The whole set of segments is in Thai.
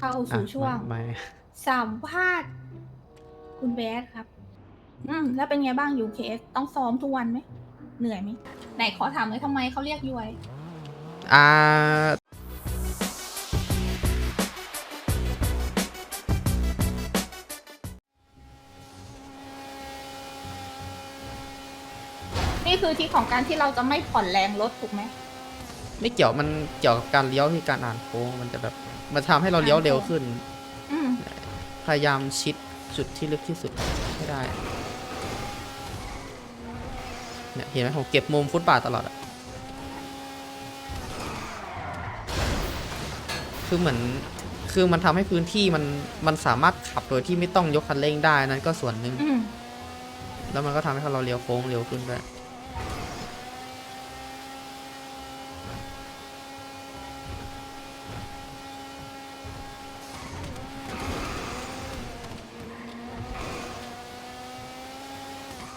เข้าอะสู่ช่วงไม่ไม่สัมภาษณ์คุณแบดครับ อืม แล้วเป็นไงบ้างยูเคสต้องซ้อมทุกวันไหม เหนื่อยไหม ไหนขอถามเลยทำไมเขาเรียกยวย อ่านี่คือที่ของการที่เราจะไม่ผ่อนแรงรถถูกไหม ไม่เกี่ยวมันเกี่ยวกับการเลี้ยวที่การอ่านโค้งมันจะแบบมันทำให้เราเลี้ยวเร็วขึ้นอืมพยายามชิดจุดที่ลึกที่สุดให้ได้ เนี่ยเห็นไหมผมเก็บมุมฟุตบาทตลอดอะคือเหมือนคือมันทำให้พื้นที่มันมันสามารถขับโดยที่ไม่ต้องยกคันเร่งได้นั่นก็ส่วนหนึ่งอืมแล้วมันก็ทำให้เราเลี้ยวโค้งเร็วขึ้นด้วย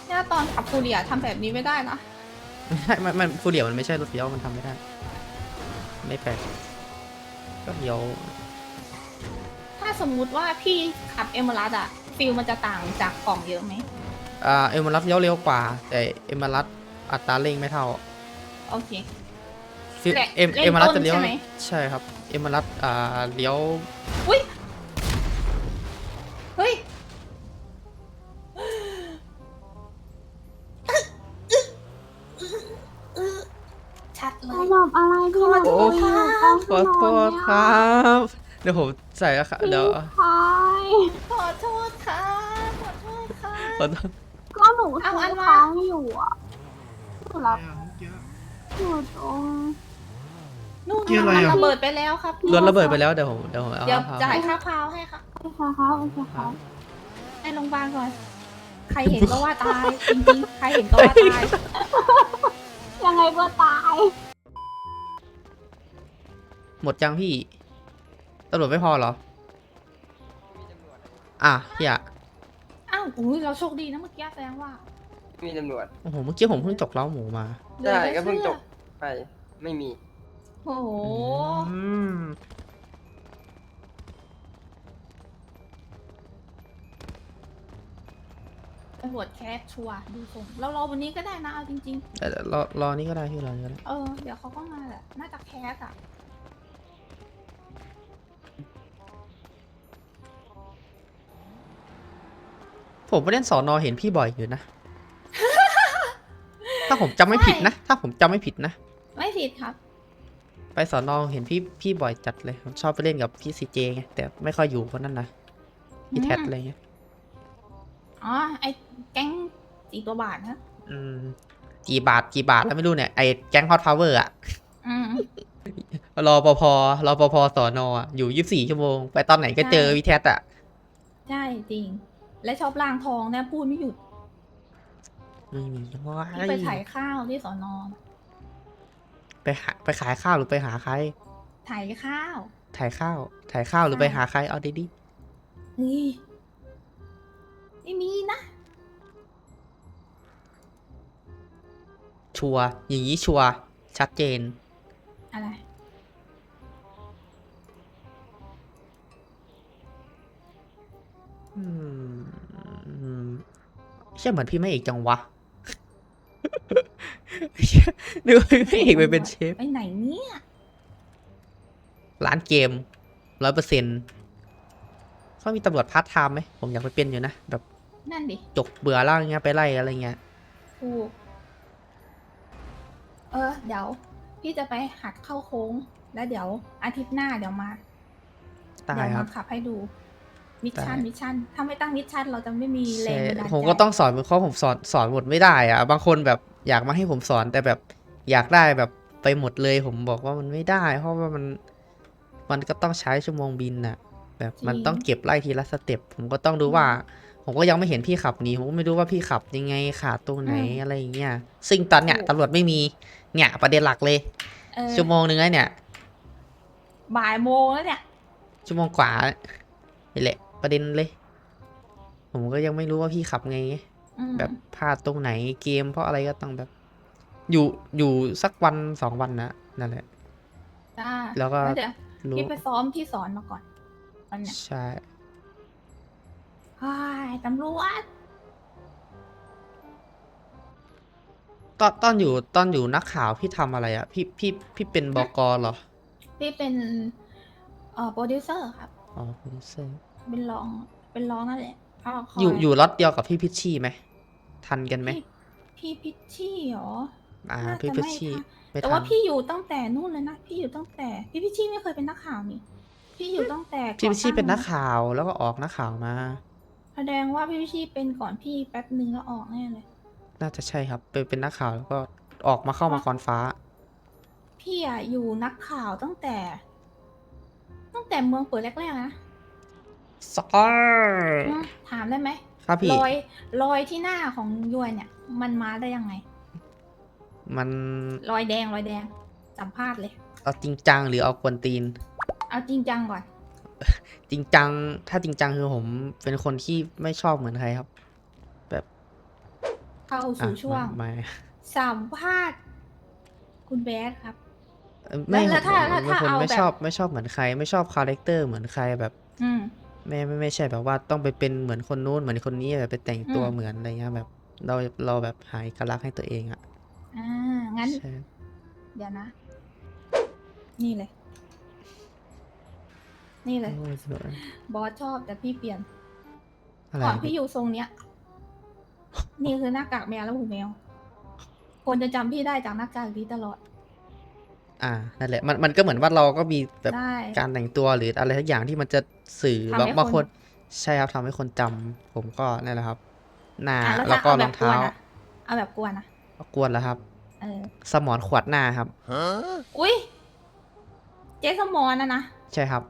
เนี่ยตอนขับ ฟูเรียทำแบบนี้ไม่ได้นะไม่ใช่มันมันฟูเรียมันไม่ใช่รถเลี้ยวมันทำไม่ได้ ไม่แปลกก็เลี้ยวถ้าสมมุติว่าพี่ขับเอม r รัสอะฟิลมันจะต่างจากกล่องเยอะไหมอ่าเอ็มรัสเลี้ยวเร็วกว่า แต่เอ็มรัสอัตราเร่งไม่เท่าโอเค ฟิแต่เอ็มเร่งเอ็มรัสต้นจะเลี้ยวใช่ไหม ใช่ครับเอ็มรัสอ่าเลี้ยวอุ้ยเฮ้ย โทษครับ เดี๋ยวผมใส่อะค่ะเดี๋ยวใช่ขอโทษค่ะขอโทษค่ะ ขอโทษก็หนูเอาอันทำมาค้างอยู่อะหนูรับอยู่ตรงนู่นเกี่ยวอะไรมันอะ ระเบิดไปแล้วครับโดนระเบิดไปแล้วเดี๋ยวผมเดี๋ยวผมเอาเดี๋ยวครับจ่ายค่าพาวให้ค่ะโอเคครับโอเคครับให้โรงพยาบาลก่อนใครเห็นก็ว่าตายจริงๆใครเห็นก็ว่าตายยังไงก็ตาย หมดยังพี่ตำรวจไม่พอเหรอ อะพี่อะอ้าวอุ้ยเราโชคดีนะเมื่อกี้แสดงว่ามีตำรวจ โอ้โห เมื่อกี้ผมเพิ่งจกเล้าหมูมาหลือใช่จะก็เพิ่งจชื่อบไป ไม่มี โอ้โหอืมตำรวจแคสชัวร์ดูทรงเรารอวันนี้ก็ได้นะเอาจริง แต่รอรอนี่ก็ได้พี่รอนี่ก็ได้ ๆ เออ เดี๋ยวเขาก็มาแหละน่าจะแคสอะ ผมไปเล่นสอนอเห็นพี่บ่อยอยู่นะ ถ้าผมจำไม่ผิดนะ ถ้าผมจำไม่ผิดนะ ไม่ผิดครับ ไปสอนอเห็นพี่พี่บ่อยจัดเลยผมชอบไปเล่นกับพี่ซีเจไงแต่ไม่ค่อยอยู่คนนั้นนะพี่แท็ดอืมอะไรเงี้ย อ๋อ ไอ้แก๊งสีตัวบาทนะ อืม กี่บาทกี่บาทแล้วไม่รู้เนี่ยไอ้แก๊งฮอตพาวเวอร์อะอืม รอปภรอปภสอนอะอยู่ยี่สิบสี่ชั่วโมง ไปตอนไหนก็เจอใช่พี่แท็ดอะ ใช่จริง และชอบล่างทองนะพูดไม่หยุดไม่มีว้าที่ไปถ่ายข้าวที่สอนอไปหาไปขายข้าวหรือไปหาใคร ถ่ายข้าว ถ่ายข้าว ถ่ายข้าวหรือไปใช่หาใคร เอาดีนี่ไม่มีนะ ๆชัวร์อย่างนี้ชัวร์ชัดเจน อะไร อืมอืมใช่เหมือนพี่ไม่เอกจังวะเชี่ยนึกว่าพี่ไม่เอกไปเป็นเชฟไปไหนเนี่ยร้านเกมร้อยเปอร์เซ็นต์เขามีตำรวจพาร์ทไทม์ไหมผมอยากไปเป็นอยู่นะแบบนั่นดิจกเบื่อแล้วอย่างเงี้ยไปไล่อะไรเงี้ยถูกเออ เดี๋ยว พี่จะไปหัดเข้าโค้ง แล้วเดี๋ยวอาทิตย์หน้าเดี๋ยวมาตายเดี๋ยวครัมาบขับให้ดู มิชชั่นได้มิชชั่นถ้าไม่ตั้งมิชชั่นเราจะไม่มีแรใช่งบันดาลใจผมก็ต้องสอนเพราะผมสอนสอนหมดไม่ได้อะบางคนแบบอยากมาให้ผมสอนแต่แบบอยากได้แบบไปหมดเลยผมบอกว่ามันไม่ได้ เพราะว่ามันมันก็ต้องใช้ชั่วโมงบินน่ะ แบบมันต้องเก็บไล่ทีละสเต็ปผมก็ต้องดูว่า ผมก็ยังไม่เห็นพี่ขับหนีผมก็ไม่รู้ว่าพี่ขับยังไงขาดตรงไหนอะไรอย่างเงี้ยซึ่งตอนเนี้ยตำรวจไม่มีเนี่ย ประเด็นหลักเลยเออชั่วโมงนึงแล้วเนี่ย บ่ายโมงแล้วเนี่ยชั่วโมงกว่านี่แหละ ประเด็นเลย ผมก็ยังไม่รู้ว่าพี่ขับไงอืมแบบพลาดตรงไหนเกมเพราะอะไรก็ต้องแบบ อยู่อยู่สักวันสองวันนะนั่นแหละจ้าแล้วก็เดี๋ยวรู้พี่ไปซ้อมที่สอนมาก่อนมันเนี่ยใช่เฮ้ยตำรวจตอนตอนอยู่ตอนอยู่นักข่าวพี่ทำอะไรอะพี่พี่พี่เป็นบกเหรอ พี่เป็นเอ่อโปรดิวเซอร์ครับอ๋อโปรดิวเซอร์ เป็นรอง เป็นรองนั่นแหละเขาคอยู่อยู่ล็อตเดียวกับพี่พิชชี่ไหมทันกันไหมพี่พี่พิชชี่เหรออ่า น่าพี่จะพิชไม่ชี่ค่ะไม่แต่ทัว่านพี่อยู่ตั้งแต่นู่นเลยนะ พี่อยู่ตั้งแต่ พี่พิชชี่ไม่เคยเป็นนักข่าวนี่ พี่อยู่ตั้งแต่พี่พิชชี่ก่อเป็นนักตั้งข่าวแล้วก็ออกนักข่าวมา แสดงว่าพี่พิชชี่เป็นก่อนพี่แป๊บนึงแล้วออกแน่เลย น่าจะใช่ครับ เป็นเป็นนักข่าวแล้วก็ออกมาเข้ามาคอนฟ้า พี่อะอยู่นักข่าวตั้งแต่ ตั้งแต่เมืองเปิดแรกๆนะ สอร์อืมถามได้ไหมครับพี่ รอยรอยที่หน้าของยวยเนี่ย มันมาได้ยังไง มันรอยแดงรอยแดง สัมภาษณ์เลย เอาจริงจังหรือเอากวนตีน เอาจริงจังก่อน จริงจัง ถ้าจริงจังคือผมเป็นคนที่ไม่ชอบเหมือนใครครับแบบเข้าอะสู่ช่วง ไม่สัมภาษณ์ คุณแบดครับเอ่อไม่แล้วถ้าผมถ้าเป็นคนเอาไม่แบบ ชอบไม่ชอบเหมือนใคร ไม่ชอบคาแรคเตอร์เหมือนใครแบบ อืม ไม่ไม่ไม่ใช่แบบว่าต้องไปเป็นเหมือนคนนู้นเหมือนคนนี้แบบไปแต่งตัวอืม เหมือนอะไรเงี้ยแบบเราเราแบบหายเอกลักษณ์ให้ตัวเองอะอ่า งั้น ใช่ เดี๋ยวนะ นี่เลย นี่เลย โอ้ยสวยบอสชอบแต่พี่เปลี่ยน อะไรก่อนอะพี่อยู่ทรงเนี้ย นี่คือหน้ากากแมวและหูแมว คนจะจำพี่ได้จากหน้ากากนี้ตลอด อ่านั่นแหละมันมันก็เหมือนว่าเราก็มีแบบได้ การแต่งตัวหรืออะไรทุกอย่างที่มันจะสื่อทำบางให้บางคคนนใช่ครับทำให้คนจำผมก็นั่นแหละครับหน้าอะแล้วแล้วถ้าก็เอารแบอบงกวเท้านอะเอาแบบกวนอะกวนแล้วครับเออ สมอนขวดหน้าครับ อุ้ยเจ๊สมอนนะนะ ใช่ครับ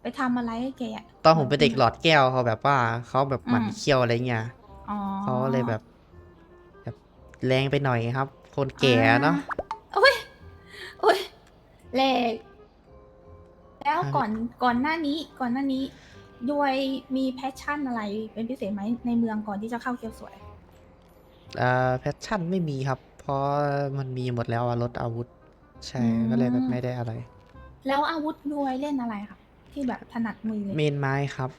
ไปทำอะไรให้แกอะ ตอนผมเป็นเด็กหลอดแก้วเขาแบบว่าเขาแบบหมันอืม เคี้ยวอะไรเงี้ยอ๋อเขาเลยแบบ แบบแรงไปหน่อยครับ คนแก่เนาะอุ้ยอุ้ยแหลกแล้วอ่าก่อนก่อนหน้านี้ก่อนหน้านี้ด้วยมีแพชชั่นอะไรเป็นพิเศษไหมในเมืองก่อนที่จะเข้าเกียวสวยเอ่อแพชชั่นไม่มีครับ เพราะมันมีหมดแล้วอะรถอาวุธ ใช่อืมก็เลยแบบไม่ได้อะไร แล้วอาวุธด้วยเล่นอะไรครับที่แบบถนัดมือเลยเมนไม้ครับ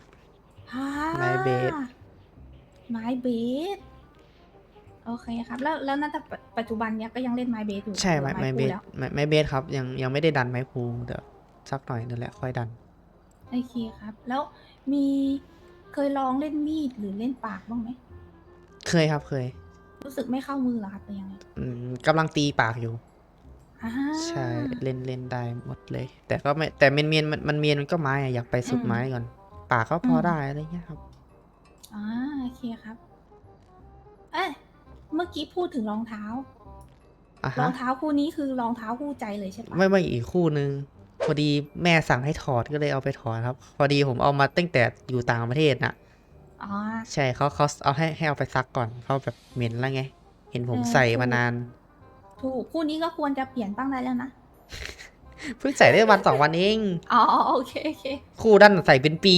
อ่าไม้เบสไม้เบส โอเคครับ แล้วแล้วน่าจะปัจจุบันเนี้ยก็ยังเล่นไม้เบสอยู่ใช่หรือไม้ไม้พูเบสแล้วไม้ไม้เบสครับ ยังยังไม่ได้ดันไม้พูเดี๋ยวสักหน่อยนั่นแหละค่อยดัน โอเคครับ แล้วมีเคยลองเล่นมีดหรือเล่นปากบ้างไหมเคยครับเคย รู้สึกไม่เข้ามือเหรอครับหรือยังไงอืมกำลังตีปากอยู่ อ่า ใช่เล่นเล่นได้หมดเลย แต่ก็ไม่แต่เมียนเมียนมันมันเมียนมันก็ไม้อะอยากไปสุดไม้ก่อน ปากก็พอได้อะไรเงี้ยครับ อ่าโอเคครับเอ้ยเมื่อกี้พูดถึงรองเท้า อะรอฮะ งเท้าคู่นี้คือรองเท้าคู่ใจเลยใช่ปะไม่ไม่อีกคู่นึง พอดีแม่สั่งให้ถอดก็เลยเอาไปถอดครับ พอดีผมเอามาตั้งแต่อยู่ต่างประเทศน่ะอ๋อ ใช่เขาเขาเอาให้ให้เอาไปซักก่อนเขาแบบเหม็นแล้วไง เห็นผมเออ ใส่ถูกมานาน ถูกคู่นี้ก็ควรจะเปลี่ยนบ้างได้แล้วนะ เพิ่งใส่ได้วันสองวันเอง อ๋อโอเคโอเค คู่ด้านใส่เป็นปี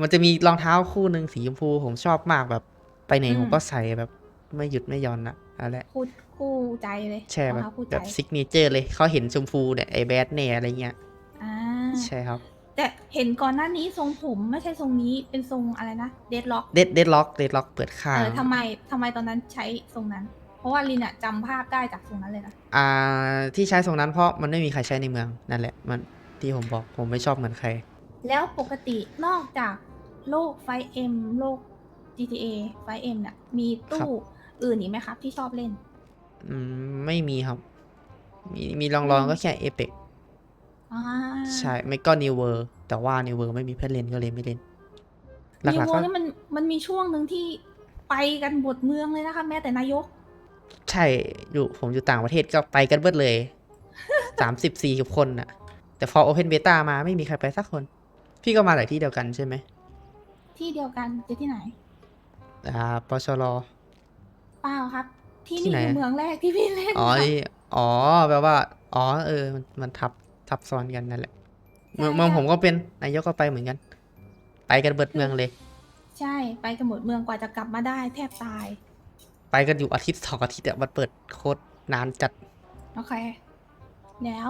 มันจะมีรองเท้าคู่หนึ่งสีชมพูผมชอบมากแบบ ไปไหนอืม ผมก็ใส่แบบ ไม่หยุดไม่หย่อนอะอะไรคู่คู่ใจเลยใช่รแบองบเท้าคู่ใจแบบซิกเนเจอร์เลยเขาเห็นชมพูเนี่ยไอแบดเน่อะไรเงี้ยอ่าใช่ครับแต่เห็นก่อนหน้านี้ทรงผมไม่ใช่ทรงนี้เป็นทรงอะไรนะเดดล็อกเดดเดดล็อกเดดล็อกเปิดข้างเออทำไมทำไมตอนนั้นใช้ทรงนั้น เพราะว่าลินอะจำภาพได้จากทรงนั้นเลยนะอ่าที่ใช้ทรงนั้นเพราะมันไม่มีใครใช้ในเมืองนั่นแหละมันที่ผมบอกผมไม่ชอบเหมือนใคร แล้วปกตินอกจากโลกไฟเอ็มโลก GTA ไฟเอ็มเนี่ยมีตู้ อื่นอีกไหมครับที่ชอบเล่น อืมไม่มีครับ มีมีลองลองๆก็แค่เอเปกอ่า ใช่ไม่ก็นิวเวอร์แต่ว่านิวเวอร์ไม่มีเพื่อนเล่นก็เลยไม่เล่นหนิวลักๆโวก็นี่มันมันมีช่วงหนึ่งที่ไปกันบดเมืองเลยนะคะ แม้แต่นายก ใช่อยู่ผมอยู่ต่างประเทศก็ไปกันเบิดเลยสามสิบสี่สิบคนน่ะ แต่พอโอเพนเบต้ามาไม่มีใครไปสักคน พี่ก็มาหลายที่เดียวกันใช่ไหมที่เดียวกันจะที่ไหน อ่าปชรเปล่าครับ ที่ที่นี่ไหน คือเมืองแรกที่พี่เล่นอ๋อค่ะนี่อ๋อแปลว่า อ๋อ เออ มันมันทับทับซ้อนกันนั่นแหละ เมืองใช่เมืองค่ะผมก็เป็นนายกก็ไปเหมือนกัน ไปกันเบิดเมืองเลย ใช่ไปกันหมดเมืองกว่าจะกลับมาได้แทบตายไปกันอยู่อาทิตย์สองอาทิตย์อะมันเปิดโคตรนานจัดโอเคแล้ว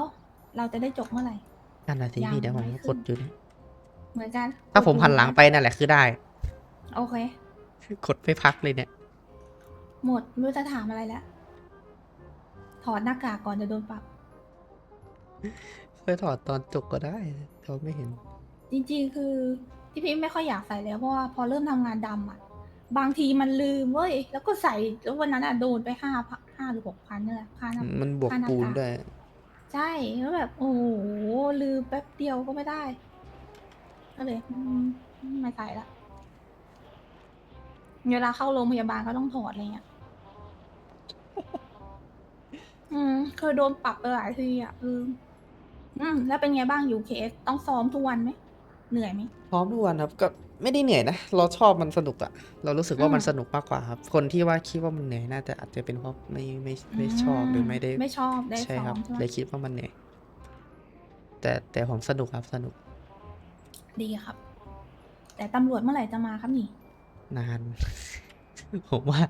เราจะได้จบเมื่อไหร่ นั่นแหละสิยังพี่เดี๋ยวผมไม่กขึ้ดนอยู่เนี่ยเหมือนกันถ้าผมหันหลังไปนั่นแหละคือได้ โอเค กดไม่พักเลยเนี่ย หมด ไม่รู้จะถามอะไรแล้ว ถอดหน้ากากก่อนจะโดนปรับไปถอดตอนจบก็ได้เขาไม่เห็น จริงๆ คือที่พี่ไม่ค่อยอยากใส่แล้วเพราะว่าพอเริ่มทำงานดำอะ บางทีมันลืมเว้ย แล้วก็ใส่แล้ววันนั้นอะโดนไปห้าห้าหรือหกพันนี่แหละค่าน้ำ มันบวกค่าหน้าปูนกากด้วย ใช่ แล้วแบบ โอ้โห ลืมแป๊บเดียวก็ไม่ได้ ก็เลยอืมไม่ใส่ละ เวลาเข้าโรงพยาบาลก็ต้องถอดอะไรเงี้ย อืม เคยโดนปรับไปหลายทีอะลืมอืม แล้วเป็นไงบ้างอยู่เคสต้องซ้อมทุกวันไหมเหนื่อยไหม พร้อมทุกวันครับก็ไม่ได้เหนื่อยนะ เราชอบมันสนุกอะเรารู้สึกว่าอืม มันสนุกมากกว่าครับ คนที่ว่าคิดว่ามันเหนื่อยน่าจะอาจจะเป็นเพราะไม่ไม่ไม่ชอบหรือไม่ได้ไม่ชอบได้ใช่ซ้อครับมใช่ไหมเลยคิดว่ามันเหนื่อยแต่แต่ผมสนุกครับสนุกดีครับ แต่ตำรวจเมื่อไหร่จะมาครับนี่ นาน ผมว่า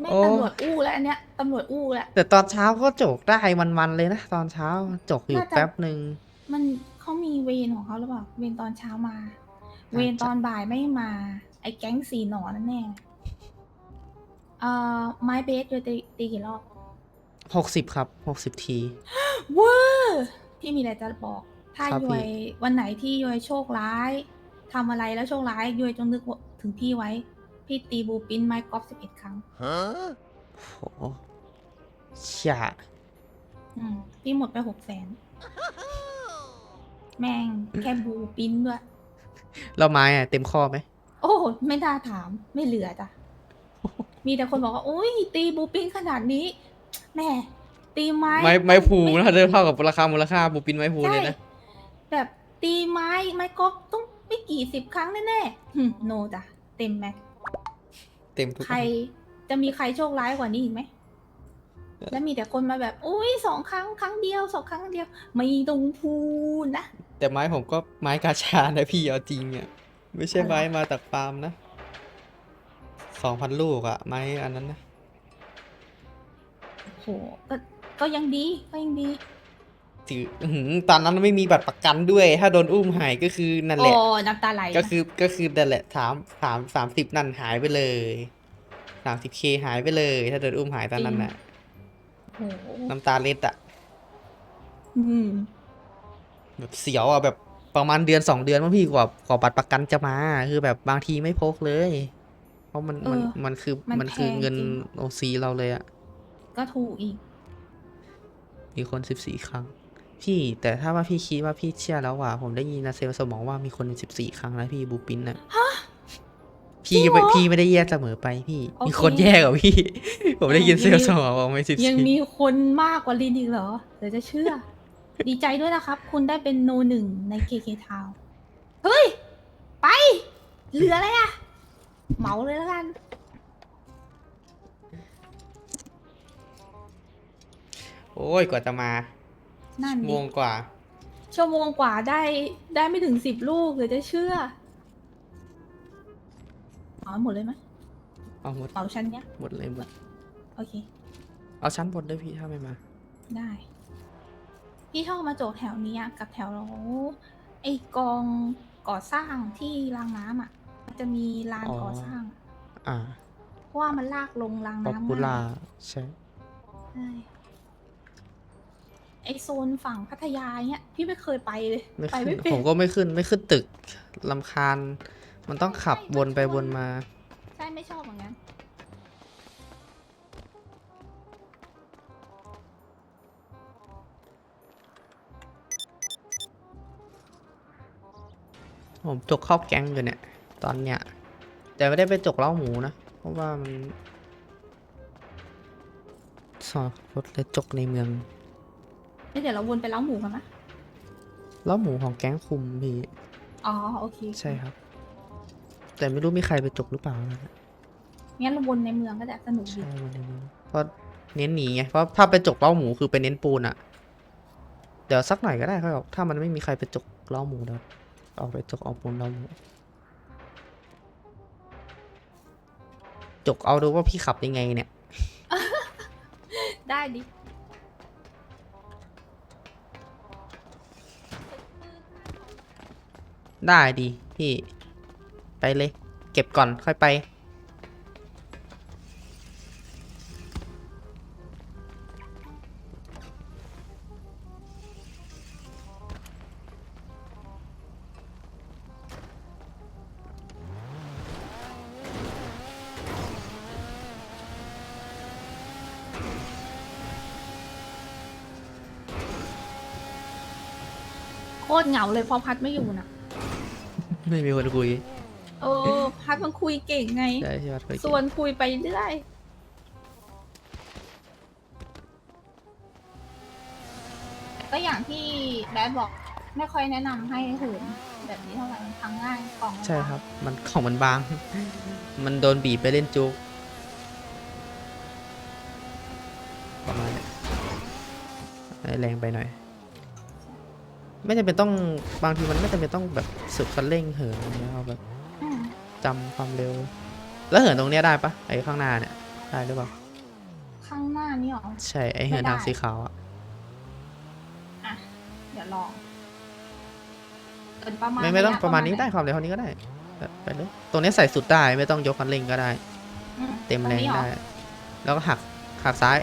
ไม่โอ้ ตำรวจอู้แล้วอันเนี้ยตำรวจอู้แล้ว แต่ตอนเช้าก็จกได้มันๆเลยนะตอนเช้าจกอยู่น่าจะ แป๊บหนึ่ง มันเขามีเวรของเขาหรือเปล่า เวรตอนเช้ามาอาจจะเวรตอนบ่ายไม่มา ไอ้แก๊งสีหนอนนั่นแน่เอ่อไม้เบสโยตีตีกี่รอบหกสิบครับหกสิบที เวอร์พี่มีอะไรจะบอก ถ้าครับยวยวันไหนที่ยวยโชคร้ายทำอะไรแล้วโชคร้ายยวยจงนึกถึงพี่ไว้ พี่ตีบูปินไม้กอล์ฟสิบเอ็ดครั้งโหชาอืมพี่หมดไปหกแสน แม่งแค่บูปินด้วยแล้วไม้อะเต็มข้อไหมโอ้ไม่น่าถามไม่เหลือจ้ะ มีแต่คนบอกว่า อุ้ยตีบูปินขนาดนี้ แหม่ตีไม้ ไม้ไม้ภูนะเดิมเท่ากับราคามูลค่าบูปินไม้ภูใช่เลยนะ แบบตีไม้ไม้กอล์ฟต้องไม่กี่สิบครั้งแน่ๆหึโนจ้ะ เต็มแม็กเต็มทุกใคร จะมีใครโชคร้ายกว่านี้อีกไหม แล้วมีแต่คนมาแบบอุ้ยสองครั้งครั้งเดียวสองครั้งเดียว ไม่ต้องพูดนะ แต่ไม้ผมก็ไม้กาชานะพี่เอาจริงอะไม่ใช่อะไรไม้มาจากฟาร์มนะสองพันลูกอะไม้อันนั้นนะโหก็ก็ยังดีก็ยังดี ถืออื้อหือตอนนั้นไม่มีบัตรประกันด้วย ถ้าโดนอุ้มหายก็คือนั่นแหโอ้ละ น้ำตาไหลนะก็คือก็คือนั่นแหละสามสามสามสิบนั่นหายไปเลยสามสิบเคหายไปเลย ถ้าโดนอุ้มหายตอนนั้นน่ะ โอ้โหน้ำตาเล็ดอะอืมแบบเสียวอะแบบประมาณเดือนสองเดือนมั้งพี่กว่ากว่าบัตรประกันจะมาคือแบบบางทีไม่พกเลย เพราะมันมันเออมันคือมันมันคือแพงเงินจริง โอซีเราเลยอะก็ถูกอีก มีคนสิบสี่ครั้ง พี่แต่ถ้าว่าพี่คิดว่าพี่เชื่อแล้วว่ะผมได้ยินนะเซลล์สมองว่ามีคนสิบสี่ครั้งแล้วพี่บูปินอะพี่จริงเหรอพี่ไม่ได้แย่เสมอไปพี่โอเคมีคนแย่กว่าพี่ ผมได้ยินยังเซลล์มีสมองบอกไม่สิบยังสี่มีคนมากกว่าลินอีกเหรอเดี๋ยวจะเชื่อ ดีใจด้วยนะครับ คุณได้เป็นโนหนึ่งใน KK Town เฮ้ย ไป เหลืออะไรอะเหมาเลยแล้วกันโอ้ยกว่าจะมา นั่นชั่วโมดิงกว่า ชั่วโมงกว่าได้ได้ไม่ถึงสิบลูกเดี๋ยวจะเชื่อเอาหมดเลยไหมเอาหมดเป่าชั้นเนี้ย หมดเลยหมด โอเค เอาชั้นบนด้วยพี่ถ้าไม่มา ได้ พี่ชอบมาโจกแถวนี้อะกับแถวไอ้กองก่อสร้างที่รางน้ำอะมันจะมีลานอ๋อ ก่อสร้างอ่าเพราะว่ามันลากลงรางป๊อปน้ำปูล่าง่ายใช่ ใช่ ไอโซนฝั่งพัทยาเนี้ยพี่ไม่เคยไปเลยไม่ไปขึ้ไม่นเป็นผมก็ไม่ขึ้นไม่ขึ้นตึกลำคาญ มันต้องขับวนไปวนมา ใช่ไม่ชอบเหมือนกันผมจกเข้าแก๊งอยู่เนี่ย ตอนเนี้ย แต่ไม่ได้ไปจกเล้าหมูนะ เพราะว่ามันสอบรถเลยจกในเมือง เดี๋ยวเราวนไปเล้าหมูกันนะเล้าหมูของแก๊งคุมพี่ อ๋อโอเคใช่ครับ แต่ไม่รู้มีใครไปจกหรือเปล่านะงั้นเราวนในเมืองก็จะสนุกดีใช่วันนี้เพราะเน้นหนีไงเพราะถ้าไปจกเล้าหมูคือไปเน้นปูนอะเดี๋ยวสักหน่อยก็ได้ครับถ้ามันไม่มีใครไปจกเล้าหมูเดี๋ยวออกไปจกเอาปูนเล้าหมูจกเอาดูว่าพี่ขับยังไงเนี่ย ได้ดิ ได้ดีพี่ ไปเลย เก็บก่อนค่อยไป โคตรเหงาเลยเพอพัดไม่อยู่น่ะ ไม่มีคนคุย เออพัดมันคุยเก่งไงใช่ใช่ไหมคุยส่วนคุยไปเรื่อย ก็อย่างที่แบดบอกไม่ค่อยแนะนำให้เหินแบบนี้เท่าไหร่มันพังง่ายกล่องมันใช่ครับ มันของมันบาง มันโดนบีบไปเล่นจุกประมาณเนี้ยแรงไปหน่อย ไม่จำเป็นต้องบางทีมันไม่จำเป็นต้องแบบสุดคันเร่งเหินอะไรเงี้ยเอาแบบอืมจำความเร็ว แล้วเหินตรงเนี้ยได้ปะไอ้ข้างหน้าเนี่ยได้หรือเปล่าข้างหน้านี่หรอ ใช่ไอ้เหินไม่ได้ทางสีขาวอะอะเดี๋ยวลองเกินประมาณไม่ไม่ต้องยประมาณนี้หได้ความเร็วเท่านี้ก็ได้แบบไปเลยตรงเนี้ยใส่สุดได้ไม่ต้องยกคันเร่งก็ได้อืเต็มแรงตนี้หอได้ แล้วก็หักหักซ้าย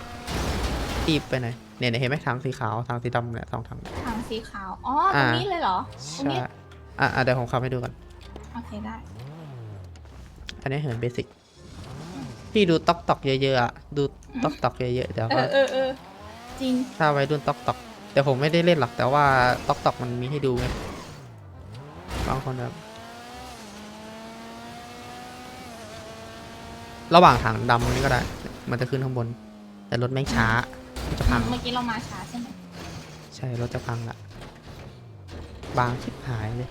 ตีบไปหน่อยเนี่ยเนี่ยเห็นไหมทางสีขาวทางสีดำเนี่ยสองทางทาง สีขาว อ๋อ ตรงนี้เลยเหรอ ตรงใช่นี้ อะอะเดี๋ยวผมขับให้ดูก่อน โอเคได้ อันนี้เหินเบสิกพี่ดูต๊อกตอกเยอะๆอะดูต๊อกตอกเยอะๆเดี๋ยวเอก็อเออเออจริง ถ้าไว้รุ่นต๊อกตอกแต่ผมไม่ได้เล่นหรอกแต่ว่าต๊อกตอกมันมีให้ดูไงบางคนแบบระหว่างถังดำตรงนี้ก็ได้ มันจะขึ้นข้างบน แต่รถแม่งช้ามันจะพัง เมื่อกี้เรามาช้าใช่ไหม ใช่ รถจะพังละบางชิบหายเลย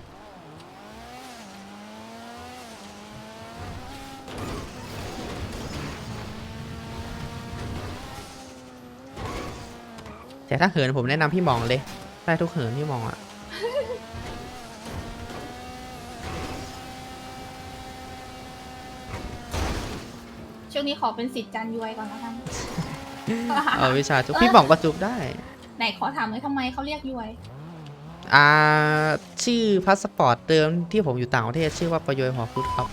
แต่ถ้าเหินผมแนะนำพี่หมองเลย ได้ทุกเหินพี่หมองอะช่วงนี้ขอเป็นสิทธิ์จันยวยก่อนแล้วกัน เอาวิชาจุกพี่หมองก็จุกได้ ไหนขอถามเลยทำไมเขาเรียกยวย อ่าชื่อพาสปอร์ตเดิมที่ผมอยู่ต่างประเทศชื่อว่าประโยชน์หัวฟุตครับ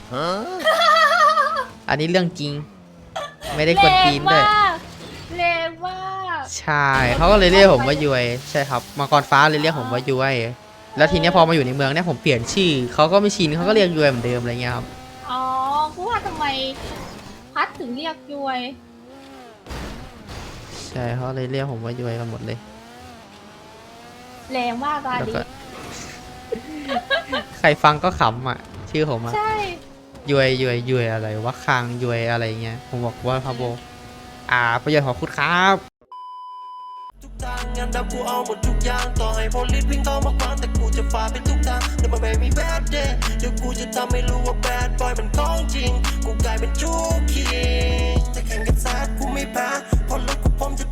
อันนี้เรื่องจริง ไม่ได้กดปีนด้วยแรงมากใช่เขาก็เลยเรียกผมว่ายุยใช่ครับมังกรฟ้าเลยเรียกผมว่ายุยแล้วทีเนี้ยพอมาอยู่ในเมืองเนี่ยผมเปลี่ยนชื่อเขาก็ไม่ชินเขาก็เรียกยุยเหมือนเดิมอะไรเงี้ยครับอ๋อกูว่าทำไมพัดถึงเรียกยวย ใช่เขาเลยเรียกผมว่ายุยกันหมดเลย แรงมากตอนนี้ใครฟังก็ขำอะ ชื่อผมอะใช่ ยวยยวยยวยอะไรวะคางยวยอะไรเงี้ย ผมบอกว่าพาโบ อ่า ประโยชน์ของคุณครับดับกูเอาหมดทุกอย่างต่อให้พลิสวิ่งเข้ามาขวางแต่กูจะฝ่าไปทุกทางแต่มันม่มีแบดเดย์เดี๋ยวกูจะทำให้รู้ว่าแบดบอยมันของจริง กูกลายเป็นชู้คิงแต่แข่งกับแซดกูไม่แพ้พอรถกูพร้อมจะ